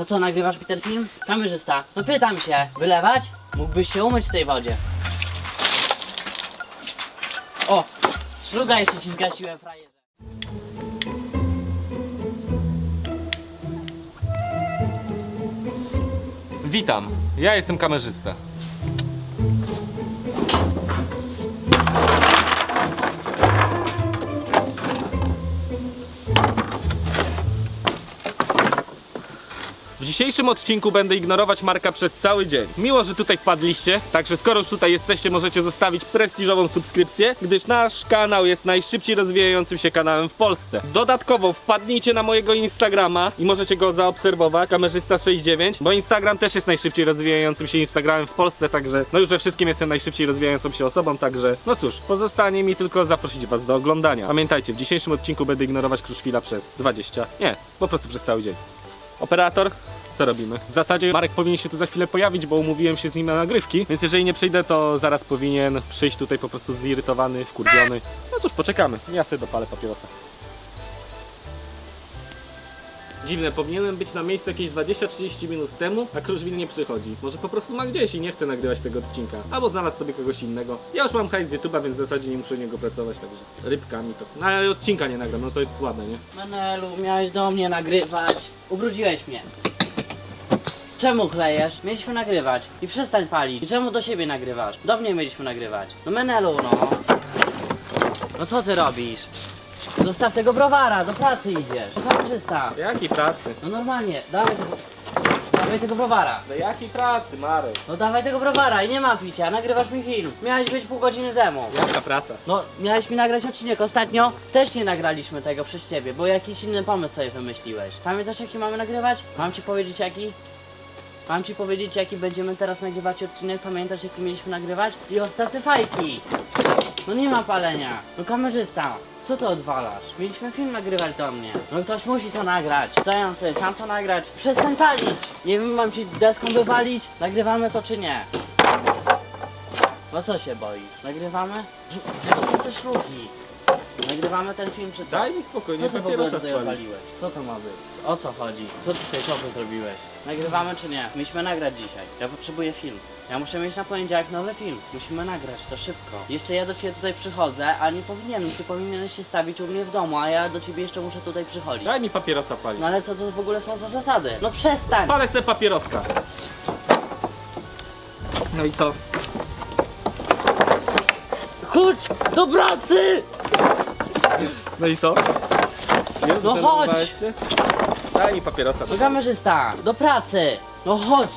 To co, nagrywasz mi ten film? Kamerzysta, no pytam się, wylewać? Mógłbyś się umyć w tej wodzie. O, szluga jeszcze ci zgasiłem, frajerze. Witam, ja jestem kamerzysta. W dzisiejszym odcinku będę ignorować Marka przez cały dzień. Miło, że tutaj wpadliście, także skoro już tutaj jesteście, możecie zostawić prestiżową subskrypcję, gdyż nasz kanał jest najszybciej rozwijającym się kanałem w Polsce. Dodatkowo wpadnijcie na mojego Instagrama i możecie go zaobserwować, kamerzysta69, bo Instagram też jest najszybciej rozwijającym się Instagramem w Polsce, także no już we wszystkim jestem najszybciej rozwijającą się osobą, także no cóż, pozostanie mi tylko zaprosić was do oglądania. Pamiętajcie, w dzisiejszym odcinku będę ignorować Kruszwila przez 20, nie, po prostu przez cały dzień. Operator, co robimy? W zasadzie Marek powinien się tu za chwilę pojawić, bo umówiłem się z nim na nagrywki, więc jeżeli nie przyjdę, to zaraz powinien przyjść tutaj po prostu zirytowany, wkurwiony. No cóż, poczekamy. Ja sobie dopalę papierosa. Dziwne, powinienem być na miejscu jakieś 20-30 minut temu, a Kruszwil nie przychodzi. Może po prostu ma gdzieś i nie chce nagrywać tego odcinka. Albo znalazł sobie kogoś innego. Ja już mam hajs z YouTube'a, więc w zasadzie nie muszę u niego pracować, także rybkami to... No ale odcinka nie nagram, no to jest słabe, nie? Menelu, miałeś do mnie nagrywać. Ubrudziłeś mnie. Czemu chlejesz? Mieliśmy nagrywać. I przestań palić. I czemu do siebie nagrywasz? Do mnie mieliśmy nagrywać. No Menelu, no. No co ty robisz? Zostaw tego browara, do pracy idziesz. Do kamerzysta. Jakiej pracy? No normalnie, dawaj tego... Dawaj tego browara. Do jakiej pracy, Marek? No dawaj tego browara i nie ma picia, nagrywasz mi film. Miałeś być pół godziny temu. Jaka praca? No, miałeś mi nagrać odcinek. Ostatnio też nie nagraliśmy tego przez ciebie, bo jakiś inny pomysł sobie wymyśliłeś. Pamiętasz jaki mamy nagrywać? Mam ci powiedzieć jaki? Mam ci powiedzieć jaki będziemy teraz nagrywać odcinek, pamiętasz jaki mieliśmy nagrywać? I odstaw te fajki! No nie ma palenia. No kamerzysta, co to odwalasz? Mieliśmy film nagrywać do mnie. No ktoś musi to nagrać. Co ja mam sobie sam to nagrać? Przestań palić! Nie wiem, mam ci deską wywalić? Nagrywamy to czy nie? No co się boisz? Nagrywamy? To są te szlugi. Nagrywamy ten film czy co? Daj mi spokojnie, Co ty w ogóle papierosa tutaj spalić. opaliłeś? Co to ma być? O co chodzi? Co ty z tej szopy zrobiłeś? Nagrywamy czy nie? Musimy nagrać dzisiaj. Ja potrzebuję film. Ja muszę mieć na poniedziałek nowy film. Musimy nagrać to szybko. Jeszcze ja do ciebie tutaj przychodzę, a nie powinienem. Ty powinieneś się stawić u mnie w domu, a ja do ciebie jeszcze muszę tutaj przychodzić. Daj mi papierosa palić. No ale co to w ogóle są za zasady? No przestań! Palę se papieroska. No i co? Chodź do pracy! No i co? Nie No chodź! się? Daj mi papierosa. No kamerzysta, do pracy! No chodź!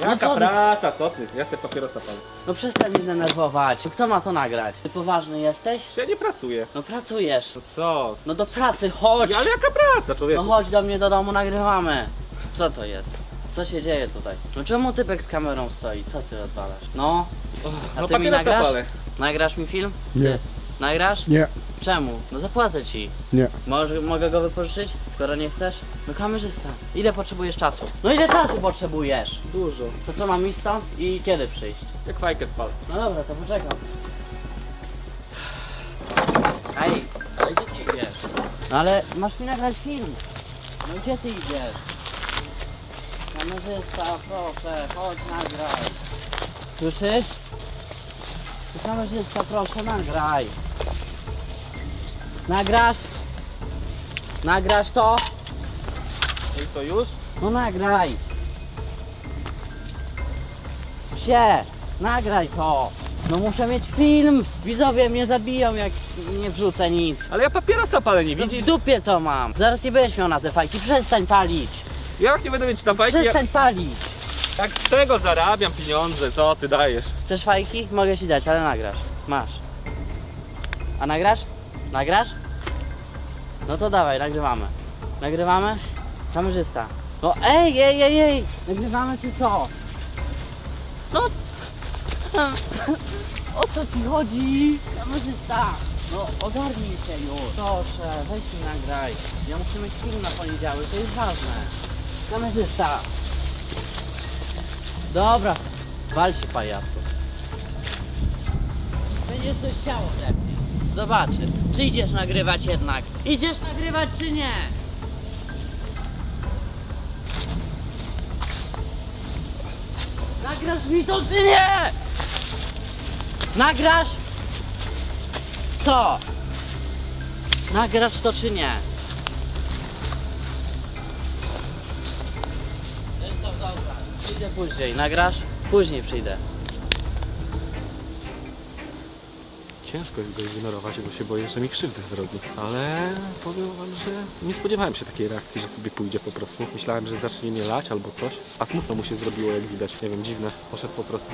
Jaka no co ty- praca, co ty? Ja se papierosa palę. No przestań mnie denerwować. Kto ma to nagrać? Ty poważny jesteś? Czy ja nie pracuję? No pracujesz. No co? No do pracy, chodź! Ale jaka praca, No człowieku? chodź do mnie do domu, nagrywamy. Co to jest? Co się dzieje tutaj? No czemu typek z kamerą stoi? Co ty odwalasz? No, a no ty mi papierosa nagrasz? palę. Nagrasz mi film? Nie. Ty. Nagrasz? Nie, Czemu? No zapłacę ci. nie. Może, mogę go wypożyczyć, skoro nie chcesz? No kamerzysta, ile potrzebujesz czasu? No ile czasu potrzebujesz? Dużo. To co, mam iść stąd i kiedy przyjść? Jak fajkę spalę. No dobra, to poczekam. Ej, ale gdzie ty idziesz? No ale masz mi nagrać film. No gdzie ty idziesz? Kamerzysta, proszę, chodź nagraj. Słyszysz? Kamerzysta, proszę nagraj. Nagrasz? Nagrasz to? I to już? No nagraj! Się! Nagraj to! No muszę mieć film! Widzowie mnie zabiją jak nie wrzucę nic. Ale ja papierosa palę, nie No w widzisz? dupie to mam! Zaraz nie będziesz miał na te fajki, przestań palić! Ja jak nie będę mieć na fajki, ja... Przestań palić! jak z tego zarabiam pieniądze, co ty dajesz? Chcesz fajki? Mogę ci dać, ale nagrasz. Masz. A nagrasz? Nagrasz? No to dawaj, nagrywamy. Nagrywamy? Kamerzysta. No ej, ej, ej, ej! Nagrywamy czy co? No... O co ci chodzi? Kamerzysta! No ogarnij się już. Proszę, weź mi nagraj. Ja muszę mieć film na poniedziałek, to jest ważne. Kamerzysta! Dobra, wal się pajacu. Będziesz coś chciało lepiej. Zobaczy, czy idziesz nagrywać jednak. Idziesz nagrywać czy nie? Nagrasz mi to czy nie? Nagrasz to. Nagrasz to czy nie? Zresztą dobra, przyjdę później. Nagrasz? Później przyjdę. Ciężko jest go ignorować, bo się boję, że mi krzywdę zrobi. Ale powiem wam, że nie spodziewałem się takiej reakcji, że sobie pójdzie po prostu. Myślałem, że zacznie mnie lać albo coś. A smutno mu się zrobiło, jak widać. Nie wiem, dziwne. Poszedł po prostu.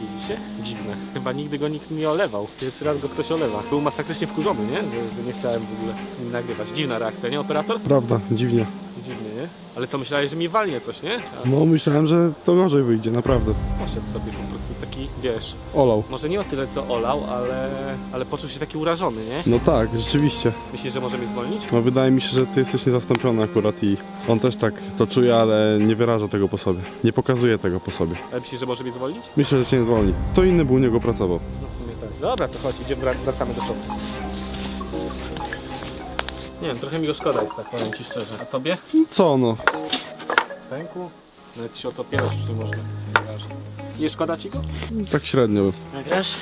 Widzicie? Dziwne. Chyba nigdy go nikt nie olewał. Pierwszy raz go ktoś olewa. Był masakrycznie wkurzony, nie? Że nie chciałem w ogóle z nim nagrywać. Dziwna reakcja, nie operator? Prawda, dziwnie. Dziwnie, nie? Ale co, myślałeś, że mi walnie coś, nie? A No myślałem, że to gorzej wyjdzie, naprawdę. poszedł sobie po prostu taki, wiesz, Olał. Może nie o tyle co olał, ale, ale poczuł się taki urażony, nie? No tak, rzeczywiście. Myślisz, że może mnie zwolnić? No wydaje mi się, że ty jesteś niezastąpiony akurat i on też tak to czuje, ale nie wyraża tego po sobie. Nie pokazuje tego po sobie. Ale myślisz, że może mnie zwolnić? Myślę, że cię nie zwolni. To inny był u niego pracował. No w sumie tak. Dobra, to chodź, idziemy, wrac- wracamy do szopy. Nie wiem, trochę mi go szkoda jest tak, powiem ci szczerze. A tobie? Co no? Pęku? Nawet się o to opierać już nie można. Nie szkoda ci go? Tak średnio. Nagrasz?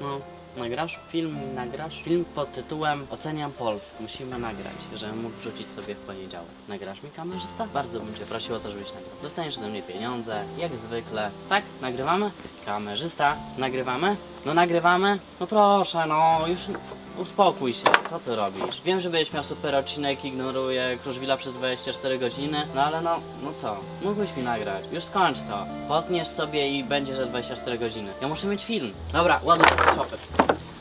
No, nagrasz? Film nagrasz? Film pod tytułem Oceniam Polskę. Musimy nagrać, żebym mógł wrzucić sobie w poniedziałek. Nagrasz mi kamerzysta? Bardzo bym cię prosił o to, żebyś nagrał. Dostaniesz ode mnie pieniądze, jak zwykle. Tak? Nagrywamy? Kamerzysta? Nagrywamy? No nagrywamy? No proszę, no już uspokój się. Co ty robisz? Wiem, że będziesz miał super odcinek, ignoruję Kruszwila przez 24 godziny, no ale no, no co? Mógłbyś mi nagrać. Już skończ to. Potniesz sobie i będzie, że 24 godziny. Ja muszę mieć film. Dobra, ładuj do szopy.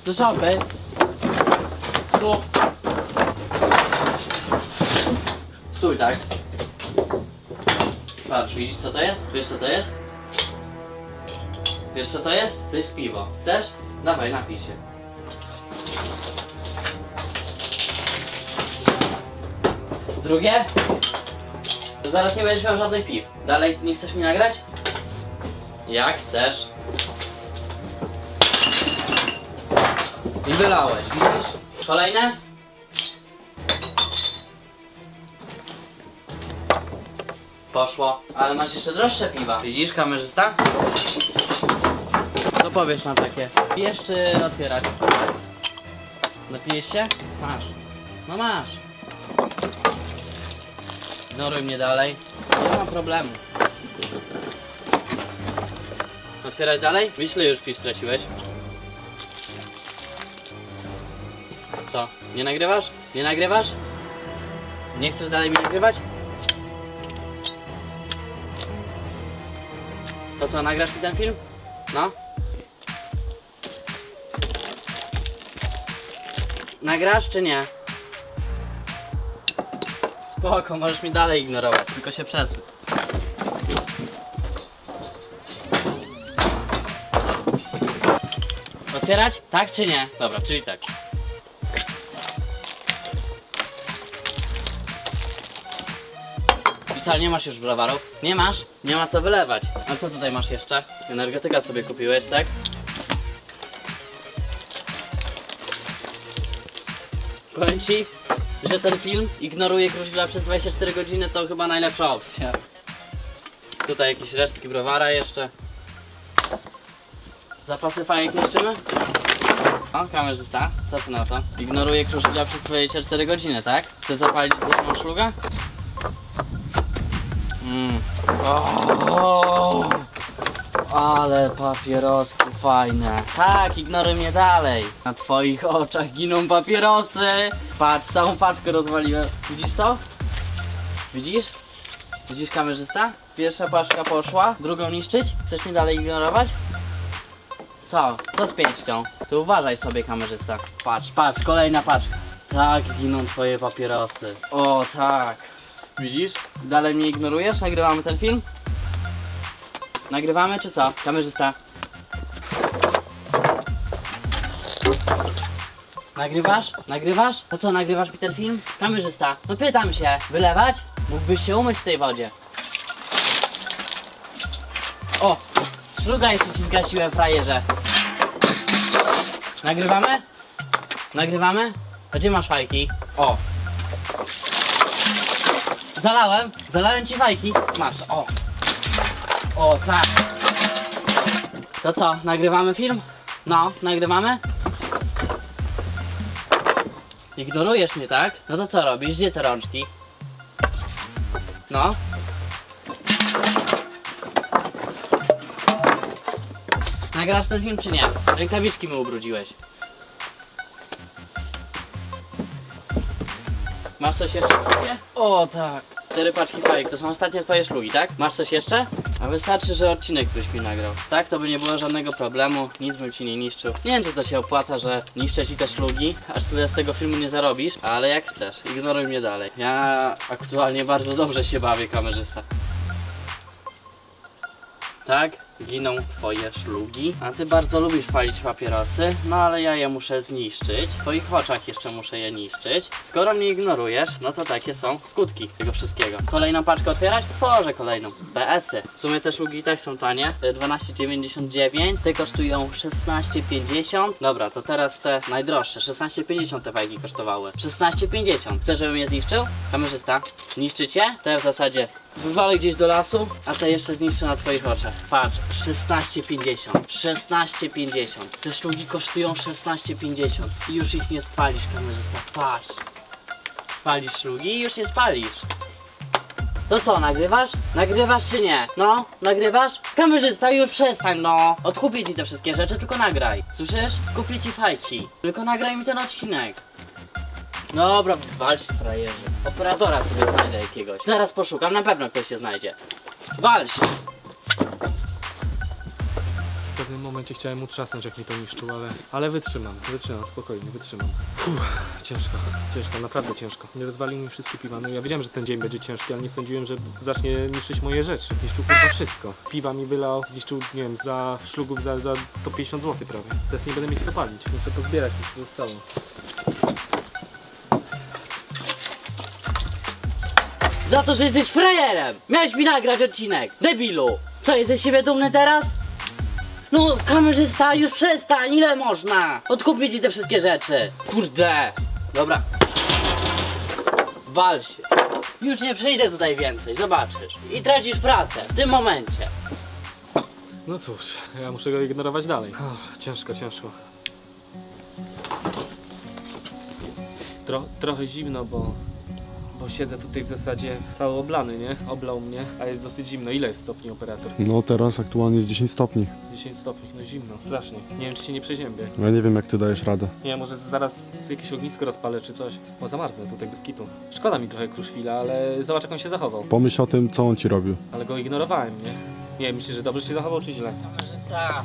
Do szopy. Tu. Stój tak. Patrz, widzisz co to jest? Wiesz co to jest? Wiesz co to jest? To jest piwo. Chcesz? Dawaj, napij się. Drugie? To zaraz nie będziesz miał żadnych piw. Dalej nie chcesz mi nagrać? Jak chcesz. I wylałeś, widzisz? Kolejne? Poszło. Ale masz jeszcze droższe piwa. Widzisz, kamerzysta? Co powiesz na takie? Bierz czy otwierać? Napijesz się? Masz. No masz. Ignoruj mnie dalej. Nie ma problemu. Otwierać dalej? Ile już piw straciłeś? Co? Nie nagrywasz? Nie nagrywasz? Nie chcesz dalej mi nagrywać? To co, nagrasz mi ten film? No? Nagrasz czy nie? Spoko, możesz mi dalej ignorować, tylko się przesuń. Otwierać? Tak czy nie? Dobra, czyli tak. I nie masz już browarów? Nie masz? Nie ma co wylewać. A co tutaj masz jeszcze? Energetyka sobie kupiłeś, tak? Powiem ci, że ten film ignoruje Kruszwila przez 24 godziny to chyba najlepsza opcja. Tutaj jakieś resztki browara jeszcze. Zapasy fajek niszczymy? O, kamerzysta, co ty na to? Ignoruje Kruszwila przez 24 godziny, tak? Chce zapalić ze mną szluga? Mm. O, ale papieroski fajne. Tak, ignoruj mnie dalej. Na twoich oczach giną papierosy. Patrz, całą paczkę rozwaliłem. Widzisz to? Widzisz? Widzisz kamerzysta? Pierwsza paczka poszła, drugą niszczyć? Chcesz mnie dalej ignorować? Co? Co z pięścią? Ty uważaj sobie kamerzysta. Patrz, patrz, kolejna paczka. Tak, giną twoje papierosy. O, tak. Widzisz? Dalej mnie ignorujesz? Nagrywamy ten film? Nagrywamy czy co? Kamerzysta. Nagrywasz? Nagrywasz? To co, nagrywasz mi ten film? Kamerzysta. No pytam się. Wylewać? Mógłbyś się umyć w tej wodzie. O! Szluga jeszcze ci zgasiłem, frajerze. Nagrywamy? Nagrywamy? A gdzie masz fajki? O! Zalałem, zalałem ci fajki. Masz, o. O, tak. To co, nagrywamy film? No, nagrywamy? Ignorujesz mnie, tak? No to co robisz? Gdzie te rączki? No. Nagrasz ten film czy nie? Rękawiczki mi ubrudziłeś. Masz coś jeszcze w kupie? O tak. Cztery paczki fajek, to są ostatnie twoje szlugi, tak? Masz coś jeszcze? A wystarczy, że odcinek byś mi nagrał. Tak, to by nie było żadnego problemu, nic bym ci nie niszczył. Nie wiem, czy to się opłaca, że niszczę ci te szlugi, aż tyle z tego filmu nie zarobisz, ale jak chcesz, ignoruj mnie dalej. Ja aktualnie bardzo dobrze się bawię, kamerzysta. Tak, giną twoje szlugi. A ty bardzo lubisz palić papierosy, no ale ja je muszę zniszczyć. W twoich oczach jeszcze muszę je niszczyć. Skoro mnie ignorujesz, no to takie są skutki tego wszystkiego. Kolejną paczkę otwierać? Tworzę kolejną. PS-y. W sumie te szlugi tak są tanie. Te 12,99. Te kosztują 16,50. Dobra, to teraz te najdroższe. 16,50 te fajki kosztowały. 16,50. Chcesz, żebym je zniszczył? Kamerzysta, niszczycie? Te w zasadzie Wywalę gdzieś do lasu, a te jeszcze zniszczę na twoich oczach. Patrz, 16,50. 16,50. Te szlugi kosztują 16,50. I już ich nie spalisz, kamerzysta. Patrz. Spalisz szlugi i już nie spalisz. To co, nagrywasz? Nagrywasz czy nie? No, nagrywasz? Kamerzysta, już przestań, no. Odkupię ci te wszystkie rzeczy, tylko nagraj. Słyszysz? Kupię ci fajki. Tylko nagraj mi ten odcinek. Dobra, wal się frajerzy. Operatora sobie znajdę jakiegoś. Zaraz poszukam, na pewno ktoś się znajdzie. Wal się. W pewnym momencie chciałem utrzasnąć jak mi to niszczył, ale, ale wytrzymam, wytrzymam, spokojnie, wytrzymam. Uff, ciężko, ciężko, naprawdę ciężko. Nie rozwalił mi wszystkie piwa. No ja wiedziałem, że ten dzień będzie ciężki, ale nie sądziłem, że zacznie niszczyć moje rzeczy. Niszczył chyba wszystko. Piwa mi wylał, zniszczył, nie wiem, za szlugów za, za to 50 zł prawie. Teraz nie będę mieć co palić, muszę pozbierać, co zostało. Za to, że jesteś frajerem! Miałeś mi nagrać odcinek! Debilu! Co, jesteś z siebie dumny teraz? No, kamerzysta, już przestań, ile można? Odkupię ci te wszystkie rzeczy. Kurde. Dobra. Wal się. Już nie przyjdę tutaj więcej, zobaczysz. I tracisz pracę w tym momencie. No cóż, ja muszę go ignorować dalej. Ciężko, ciężko. Tro, trochę zimno, bo, bo siedzę tutaj w zasadzie cały oblany, nie? Oblał mnie, a jest dosyć zimno. Ile jest stopni operator? No teraz aktualnie jest 10 stopni. 10 stopni, no zimno, strasznie. Nie wiem, czy się nie przeziębię. Ja nie wiem jak ty dajesz radę. Nie, może zaraz jakieś ognisko rozpalę czy coś. Bo zamarznę tutaj bez kitu. Szkoda mi trochę Kruszwila, ale zobacz jak on się zachował. Pomyśl o tym, co on ci robił. Ale go ignorowałem, nie? Nie wiem, myślisz, że dobrze się zachował, czy źle? Kamerzysta.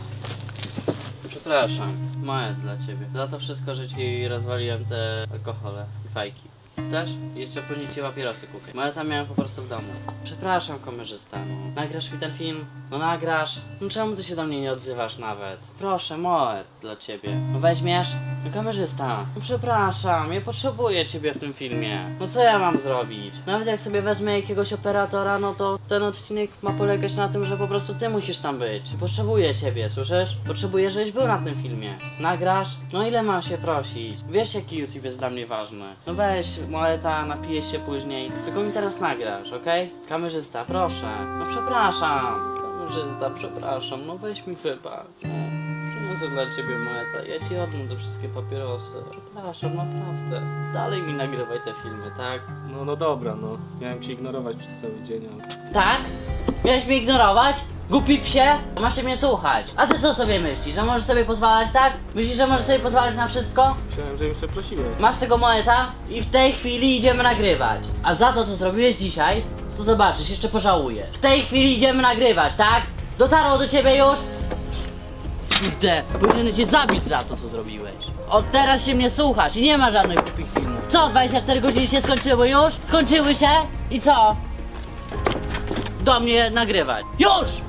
Przepraszam, moje dla ciebie. Za to wszystko, że ci rozwaliłem te alkohole i fajki. Chcesz? Jeszcze później ci papierosy kupię. Moje tam miałem po prostu w domu. Przepraszam, kamerzysta. No. Nagrasz mi ten film? No nagrasz. No czemu ty się do mnie nie odzywasz nawet? Proszę, moje dla ciebie. No weźmiesz? Kamerzysta. Przepraszam, ja potrzebuję ciebie w tym filmie. No co ja mam zrobić? Nawet jak sobie wezmę jakiegoś operatora, no to ten odcinek ma polegać na tym, że po prostu ty musisz tam być. Potrzebuję ciebie, słyszysz? Potrzebuję, żebyś był na tym filmie. Nagrasz? No ile mam się prosić? Wiesz jaki YouTube jest dla mnie ważny. No weź, Moeta, napijesz się później. Tylko mi teraz nagrasz, okej? Kamerzysta, proszę. No przepraszam. Kamerzysta, przepraszam. No weź mi wybacz. Przyniosę dla ciebie Moeta. Ja ci oddam te wszystkie papierosy. Przepraszam, naprawdę. Dalej mi nagrywaj te filmy, tak? No, no dobra, no. Miałem cię ignorować przez cały dzień, ale... Tak? Miałeś mnie ignorować? Głupi psie? Masz się mnie słuchać. A ty co sobie myślisz? Że możesz sobie pozwalać, tak? Myślisz, że możesz sobie pozwalać na wszystko? Myślałem, że mnie przeprosiłeś. Masz tego moeta i w tej chwili idziemy nagrywać. A za to, co zrobiłeś dzisiaj, to zobaczysz, jeszcze pożałujesz. W tej chwili idziemy nagrywać, tak? Dotarło do ciebie już? Kurde, powinienem cię zabić za to, co zrobiłeś. Od teraz się mnie słuchasz i nie ma żadnych głupich filmów. Co, 24 godziny się skończyły już? Skończyły się? I co? Do mnie nagrywać. Już!